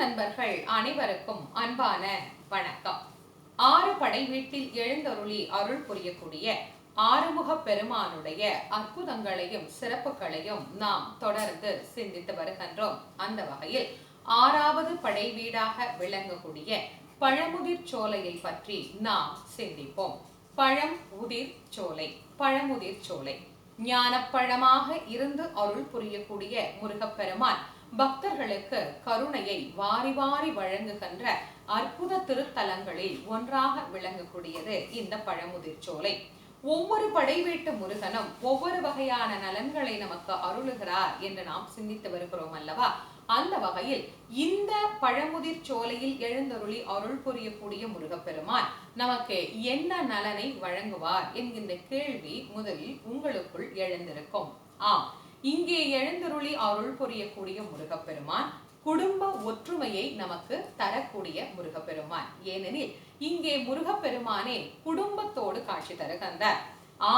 நண்பர்கள் அனைவருக்கும் அன்பான வணக்கம். ஆறு படை வீட்டில் எழுந்தருளி அருள் புரியக்கூடிய ஆறுமுக பெருமானுடைய அற்புதங்களையும் சிறப்புகளையும் நாம் தொடர்ந்து சிந்தித்து வருகின்றோம். அந்த வகையில் ஆறாவது படை வீடாக விளங்கக்கூடிய பழமுதிர் சோலையை பற்றி நாம் சிந்திப்போம். பழம் உதிர் சோலை பழமுதிர் சோலை. ஞானப்பழமாக இருந்து அருள் புரியக்கூடிய முருகப்பெருமான் பக்தர்களுக்கு கருணையை வாரி வாரி வழங்குகின்ற அற்புத திருத்தலங்களில் ஒன்றாக விளங்கக்கூடியது இந்த பழமுதிர் சோலை. ஒவ்வொரு படைவீட்டு முருகனும் ஒவ்வொரு வகையான நலன்களை நமக்கு அருளுகிறார் என்று நாம் சிந்தித்து வருகிறோம் அல்லவா? அந்த வகையில் இந்த பழமுதிர் சோலையில் எழுந்தருளி அருள் புரியக்கூடிய முருகப்பெருமான் நமக்கு என்ன நலனை வழங்குவார் என்கின்ற கேள்வி முதலில் உங்களுக்குள் எழுந்திருக்கும். ஆம். இங்கே எழுந்தருளி அருள் புரியக்கூடிய முருகப்பெருமான் குடும்ப ஒற்றுமையை நமக்கு தரக்கூடிய முருகப்பெருமான். ஏனெனில் இங்கே முருகப்பெருமானே குடும்பத்தோடு காட்சி தருகின்றார்.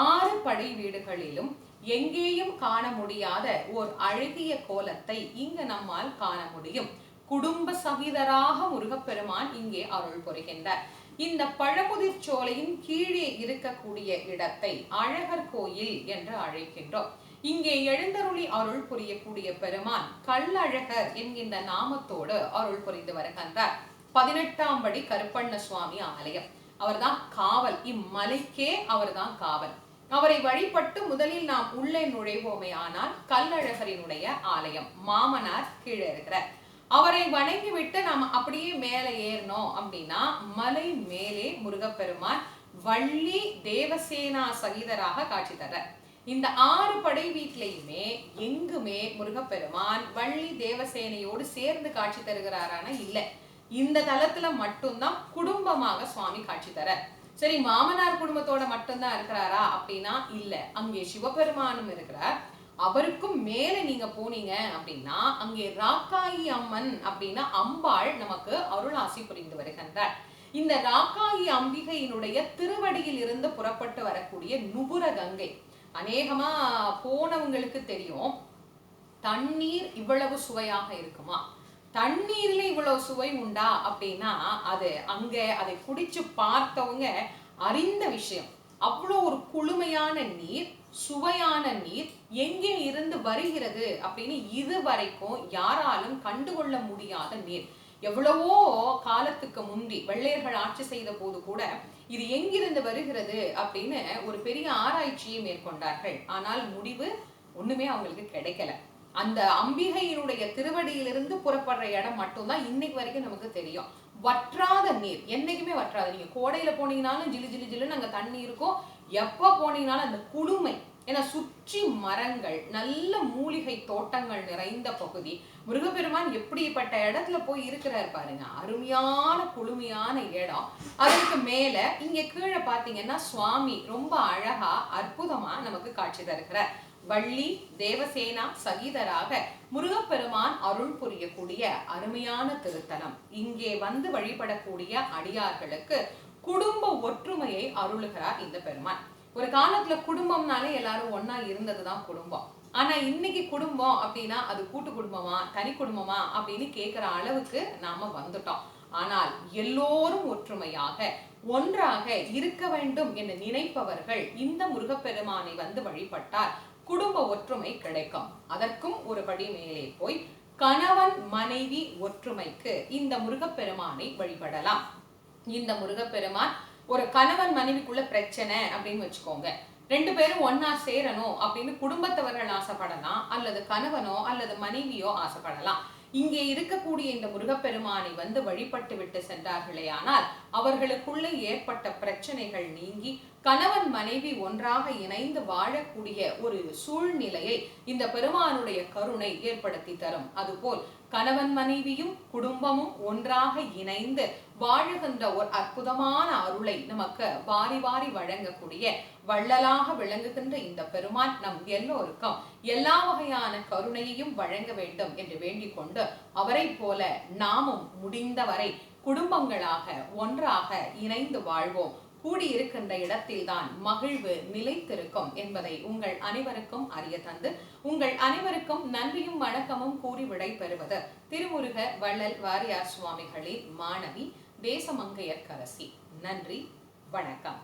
ஆறு படை வீடுகளிலும் எங்கேயும் காண முடியாத ஓர் அழகிய கோலத்தை இங்கு நம்மால் காண முடியும். குடும்ப சகிதராக முருகப்பெருமான் இங்கே அருள் புரிகின்றார். இந்த பழமுதிர் சோலையின் கீழே இருக்கக்கூடிய இடத்தை அழகர் கோயில் என்று அழைக்கின்றோம். இங்கே எழுந்தருளி அருள் புரியக்கூடிய பெருமான் கல்லழகர் என்கின்ற நாமத்தோடு அருள் புரிந்து வருகின்றார். பதினெட்டாம் படி கருப்பண்ண சுவாமி ஆலயம். அவர்தான் காவல். இம்மலைக்கே அவர்தான் காவல். அவரை வழிபட்டு முதலில் நாம் உள்ளே நுழைவோமே ஆனால் கல்லழகரினுடைய ஆலயம் மாமனார் கீழே இருக்கிறார். அவரை வணங்கிவிட்டு நாம் அப்படியே மேலே ஏறணும் அப்படின்னா மலை மேலே முருகப்பெருமான் வள்ளி தேவசேனா சகிதராக காட்சி தர்றார். இந்த ஆறு படை வீட்லையுமே எங்குமே முருகப்பெருமான் வள்ளி தேவசேனையோடு சேர்ந்து காட்சி தருகிறாரான இல்லை. இந்த தளத்துல மட்டும்தான் குடும்பமாக சுவாமி காட்சி தர. சரி மாமனார் குடும்பத்தோட மட்டும்தான் இருக்கிறாரா அப்படின்னா இல்ல. அங்கே சிவபெருமானும் இருக்கிறார். அவருக்கும் மேல நீங்க போனீங்க அப்படின்னா அங்கே ராக்காயி அம்மன் அப்படின்னா அம்பாள் நமக்கு அருளாசி புரிந்து வருகின்றார் இந்த ராக்காயி அம்பிகையினுடைய திருவடியில் இருந்து புறப்பட்டு வரக்கூடிய நுபுர கங்கை அநேகமா போனவங்களுக்கு தெரியும் தண்ணீர் இவ்வளவு சுவையாக இருக்குமா? தண்ணீர்ல இவ்வளவு சுவை உண்டா? அப்படின்னா அது அங்க அதை குடிச்சு பார்த்தவங்க அறிந்த விஷயம். அவ்வளோ ஒரு குளுமையான நீர் சுவையான நீர் எங்கே இருந்து வருகிறது அப்படின்னு இதுவரைக்கும் யாராலும் கண்டுகொள்ள முடியாத நீர். எவ்வளவோ காலத்துக்கு முந்தி வெள்ளையர்கள் ஆட்சி செய்த போது கூட இது எங்கிருந்து வருகிறது அப்படின்னு ஒரு பெரிய ஆராய்ச்சியை மேற்கொண்டார்கள். ஆனால் முடிவு ஒண்ணுமே அவங்களுக்கு கிடைக்கல. அந்த அம்பிகையினுடைய திருவடியிலிருந்து புறப்படுற இடம் மட்டும்தான் இன்னைக்கு வரைக்கும் நமக்கு தெரியும். வற்றாத நீர். என்னைக்குமே வற்றாத நீங்க கோடையில போனீங்கனாலும் ஜிலு ஜிலு ஜிலுன்னு அங்க தண்ணி இருக்கும். எப்ப போனீங்கனாலும் அந்த குளுமை ஏன்னா சுற்றி மரங்கள் நல்ல மூலிகை தோட்டங்கள் நிறைந்த பகுதி. முருகப்பெருமான் எப்படிப்பட்ட இடத்துல போய் இருக்கிறார் பாருங்க. அருமையான குளுமையான இடம். அதற்கு மேல இங்க கீழே பாத்தீங்கன்னா சுவாமி ரொம்ப அழகா அற்புதமா நமக்கு காட்சி தருகிறார். வள்ளி தேவசேனா சகிதராக முருகப்பெருமான் அருள் புரியக்கூடிய அருமையான திருத்தலம். இங்கே வந்து வழிபடக்கூடிய அடியார்களுக்கு குடும்ப ஒற்றுமையை அருளுகிறார் இந்த பெருமான். ஒரு காலத்துல குடும்பம்னாலே எல்லாரும் ஒன்னா இருந்ததுதான் குடும்பம். ஆனா இன்னைக்கு குடும்பம் அப்படின்னா அது கூட்டு குடும்பமா தனி குடும்பமா அப்படின்னு கேட்கிற அளவுக்கு நாம வந்துட்டோம். ஆனால் எல்லோரும் ஒற்றுமையாக ஒன்றாக இருக்க வேண்டும் என நினைப்பவர்கள் இந்த முருகப்பெருமானை வந்து வழிபட்டால் குடும்ப ஒற்றுமை கிடைக்கும். அதற்கும் ஒரு படி மேலே போய் கணவன் மனைவி ஒற்றுமைக்கு இந்த முருகப்பெருமானை வழிபடலாம். இந்த முருகப்பெருமான் ஒரு கணவன் மனைவிக்குள்ள பிரச்சனை அப்படின்னு வச்சுக்கோங்க. ரெண்டு பேரும் ஒன்னா சேரணும் அப்படின்னு குடும்பத்தவர்கள் ஆசைப்படலாம் அல்லது கணவனோ அல்லது மனைவியோ ஆசைப்படலாம். இங்கே இருக்கக்கூடிய இந்த முருகப்பெருமானை வந்து வழிபட்டு விட்டு சென்றார்களே ஆனால் அவர்களுக்குள்ளே ஏற்பட்ட பிரச்சனைகள் நீங்கி கணவன் மனைவி ஒன்றாக இணைந்து வாழக்கூடிய ஒரு சூழ்நிலையை இந்த பெருமானுடைய கருணை ஏற்படுத்தி தரும். அதுபோல் கணவன் மனைவியும் குடும்பமும் ஒன்றாக இணைந்து வாழுகின்ற ஒரு அற்புதமான அருளை நமக்கு வாரி வாரி வழங்கக்கூடிய வள்ளலாக விளங்குகின்ற இந்த பெருமான் நம் எல்லோருக்கும் எல்லா வகையான கருணையையும் வழங்க வேண்டும் என்று வேண்டிக் கொண்டு அவரை போல நாமும் முடிந்தவரை குடும்பங்களாக ஒன்றாக இணைந்து வாழ்வோம். கூடியிருக்கின்ற இடத்தில்தான் மகிழ்வு நிலைத்திருக்கும் என்பதை உங்கள் அனைவருக்கும் அறிய தந்து உங்கள் அனைவருக்கும் நன்றியும் வணக்கமும் கூறி விடை பெறுவது திருமுருக வள்ளல் வாரியார் சுவாமிகளின் மாணவி தேசமங்கையர்கரசி நன்றி வணக்கம்.